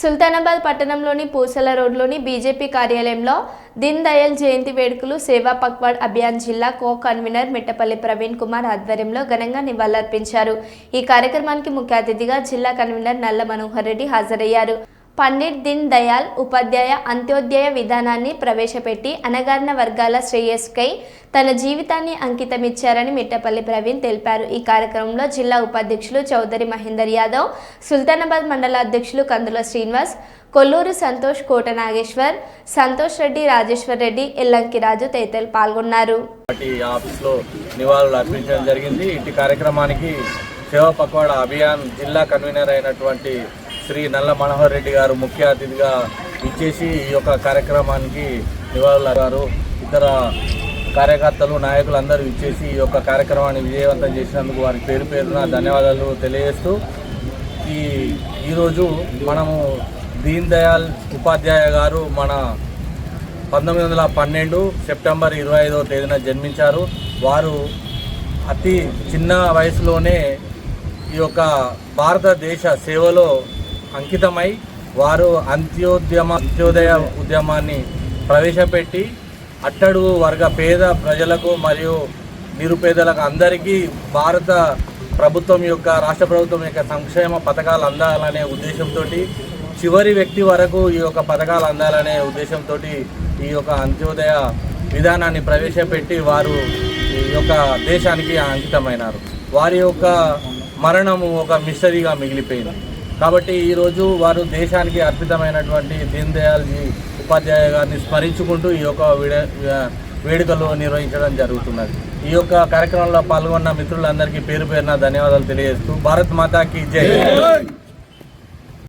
సుల్తానాబాద్ పట్టణంలోని పూసల రోడ్లోని బీజేపీ కార్యాలయంలో దీన్ దయాళ్ జయంతి వేడుకలు సేవా పక్వాడ్ అభియాన్ జిల్లా కో కన్వీనర్ మిట్టపల్లి ప్రవీణ్ కుమార్ ఆధ్వర్యంలో ఘనంగా నివాళులర్పించారు. ఈ కార్యక్రమానికి ముఖ్య అతిథిగా జిల్లా కన్వీనర్ నల్ల మనోహర్ రెడ్డి హాజరయ్యారు. పండిట్ దీన్ దయాల్ ఉపాధ్యాయ అంత్యోదయ విధానాన్ని ప్రవేశపెట్టి అనగారిన వర్గాల శ్రేయస్కై తన జీవితాన్ని అంకితమిచ్చారని మిట్టపల్లి ప్రవీణ్ తెలిపారు. ఈ కార్యక్రమంలో జిల్లా ఉపాధ్యక్షులు చౌదరి మహేందర్ యాదవ్ సుల్తానాబాద్ మండల అధ్యక్షులు కందుల శ్రీనివాస్ కొల్లూరు సంతోష్ కోట నాగేశ్వర్ సంతోష్ రెడ్డి రాజేశ్వర్ రెడ్డి ఎల్లంకి రాజు తదితరులు పాల్గొన్నారు. ఆఫీస్లో నివాళులు అర్పించడం జరిగింది. ఇటు కార్యక్రమానికి సేవా పక్వాడ అభియాన్ జిల్లా కన్వీనర్ అయినటువంటి శ్రీ నల్ల మనోహర్ రెడ్డి గారు ముఖ్య అతిథిగా ఇచ్చేసి ఈ యొక్క కార్యక్రమానికి నివాళులు గారు ఇతర కార్యకర్తలు నాయకులు అందరూ ఇచ్చేసి ఈ యొక్క కార్యక్రమాన్ని విజయవంతం చేసినందుకు వారి పేరు పేరున ధన్యవాదాలు తెలియజేస్తూ ఈ ఈరోజు మనము దీన్ దయాల్ ఉపాధ్యాయ గారు మన పంతొమ్మిది వందల పన్నెండు సెప్టెంబర్ ఇరవై ఐదవ తేదీన జన్మించారు. వారు అతి చిన్న వయసులోనే ఈ యొక్క భారతదేశ సేవలో అంకితమై వారు అంత్యోద్యమ అంత్యోదయ ఉద్యమాన్ని ప్రవేశపెట్టి అట్టడుగు వర్గ పేద ప్రజలకు మరియు నిరుపేదలకు అందరికీ భారత ప్రభుత్వం యొక్క రాష్ట్ర ప్రభుత్వం యొక్క సంక్షేమ పథకాలు అందాలనే ఉద్దేశంతో చివరి వ్యక్తి వరకు ఈ యొక్క పథకాలు అందాలనే ఉద్దేశంతో ఈ యొక్క అంత్యోదయ విధానాన్ని ప్రవేశపెట్టి వారు ఈ యొక్క దేశానికి అంకితమైనారు. వారి యొక్క మరణము ఒక మిస్టరీగా మిగిలిపోయింది. కాబట్టి ఈరోజు వారు దేశానికి అర్పితమైనటువంటి దీన్ దయాళ్ ఉపాధ్యాయ గారిని స్మరించుకుంటూ ఈ యొక్క వేడుకలు నిర్వహించడం జరుగుతున్నది. ఈ యొక్క కార్యక్రమంలో పాల్గొన్న మిత్రులందరికీ పేరు పేరున ధన్యవాదాలు తెలియజేస్తూ భారత్ మాతాకి జై.